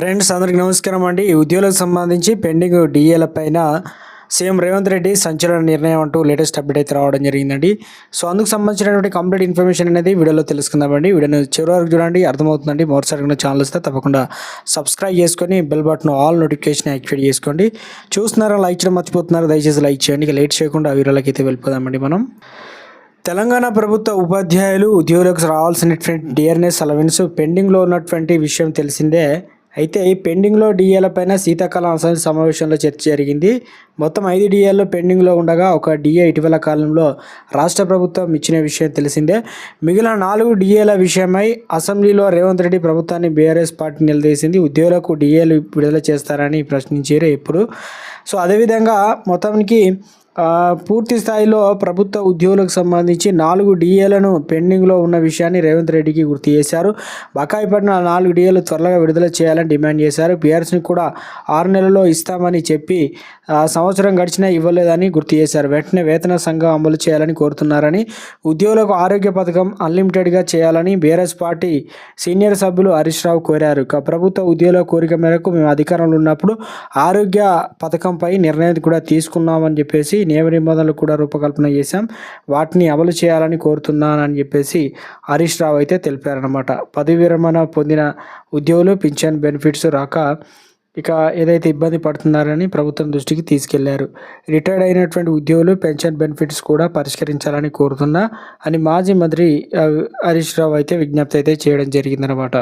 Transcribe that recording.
Friends అందరికి నమస్కారం అండి. ఈ ఉద్యోగులకు సంబంధించి పెండింగ్ డిఏల పైన సీఎం రేవంత్ రెడ్డి సంచలన నిర్ణయం అంటూ లేటెస్ట్ అప్డేట్ అయితే రావడం జరిగిందండి. సో అందుకు సంబంధించినటువంటి కంప్లీట్ ఇన్ఫర్మేషన్ అనేది వీడియోలో తెలుసుకుందామండి వీడియోని చివరి వరకు చూడండి. అర్థమవుతుందండి. మరోసారి ఛానల్ వస్తే తప్పకుండా సబ్స్క్రైబ్ చేసుకొని bell button all notification activate చేసుకోండి. చూస్తున్నారా లైక్ చేయడం మర్చిపోతున్నారు దయచేసి లైక్ చేయండి. ఇక లేట్ చేయకుండా ఆ అయితే వెళ్ళిపోదామండి మనం. తెలంగాణ ప్రభుత్వ ఉపాధ్యాయులు ఉద్యోగులకు రావాల్సినటువంటి డిఆర్ఎస్ అలవెన్స్ పెండింగ్లో ఉన్నటువంటి విషయం తెలిసిందే. అయితే ఈ పెండింగ్లో డిఏల పైన శీతాకాలం అసెంబ్లీ సమావేశంలో చర్చ జరిగింది. మొత్తం ఐదు డిఏల్లో పెండింగ్లో ఉండగా ఒక డిఏ ఇటీవల కాలంలో రాష్ట్ర ప్రభుత్వం ఇచ్చిన విషయం తెలిసిందే. మిగిలిన నాలుగు డిఏల విషయమై అసెంబ్లీలో రేవంత్ రెడ్డి ప్రభుత్వాన్ని బీఆర్ఎస్ పార్టీ నిలదీసింది. ఉద్యోగులకు డిఏలు విడుదల చేస్తారని ప్రశ్నించారు ఇప్పుడు సో అదేవిధంగా మొత్తానికి పూర్తి స్థాయిలో ప్రభుత్వ ఉద్యోగులకు సంబంధించి నాలుగు డిఏలను పెండింగ్లో ఉన్న విషయాన్ని రేవంత్ రెడ్డికి గుర్తు చేశారు. బకాయి పడిన నాలుగు డిఏలు త్వరగా విడుదల చేయాలని డిమాండ్ చేశారు. బీఆర్ఎస్ని కూడా ఆరు నెలల్లో ఇస్తామని చెప్పి సంవత్సరం గడిచినా ఇవ్వలేదని గుర్తు చేశారు. వెంటనే వేతన సంఘం అమలు చేయాలని కోరుతున్నారని ఉద్యోగులకు ఆరోగ్య పథకం అన్లిమిటెడ్గా చేయాలని బీఆర్ఎస్ పార్టీ సీనియర్ సభ్యులు హరీష్ రావు కోరారు. ప్రభుత్వ ఉద్యోగుల కోరిక మేరకు మేము అధికారంలో ఉన్నప్పుడు ఆరోగ్య పథకంపై నిర్ణయం కూడా తీసుకున్నామని చెప్పేసి నియమ నిబంధనలు కూడా రూపకల్పన చేశాం. వాటిని అమలు చేయాలని కోరుతున్నానని చెప్పేసి హరీష్ రావు అయితే తెలిపారనమాట పదవి విరమణ పొందిన ఉద్యోగులు పింఛన్ బెనిఫిట్స్ రాక ఇక ఏదైతే ఇబ్బంది పడుతున్నారని ప్రభుత్వం దృష్టికి తీసుకెళ్ళారు. రిటైర్డ్ అయినటువంటి ఉద్యోగులు పెన్షన్ బెనిఫిట్స్ కూడా పరిష్కరించాలని కోరుతున్నా అని మాజీ మంత్రి హరీష్ రావు అయితే విజ్ఞప్తి అయితే చేయడం జరిగిందనమాట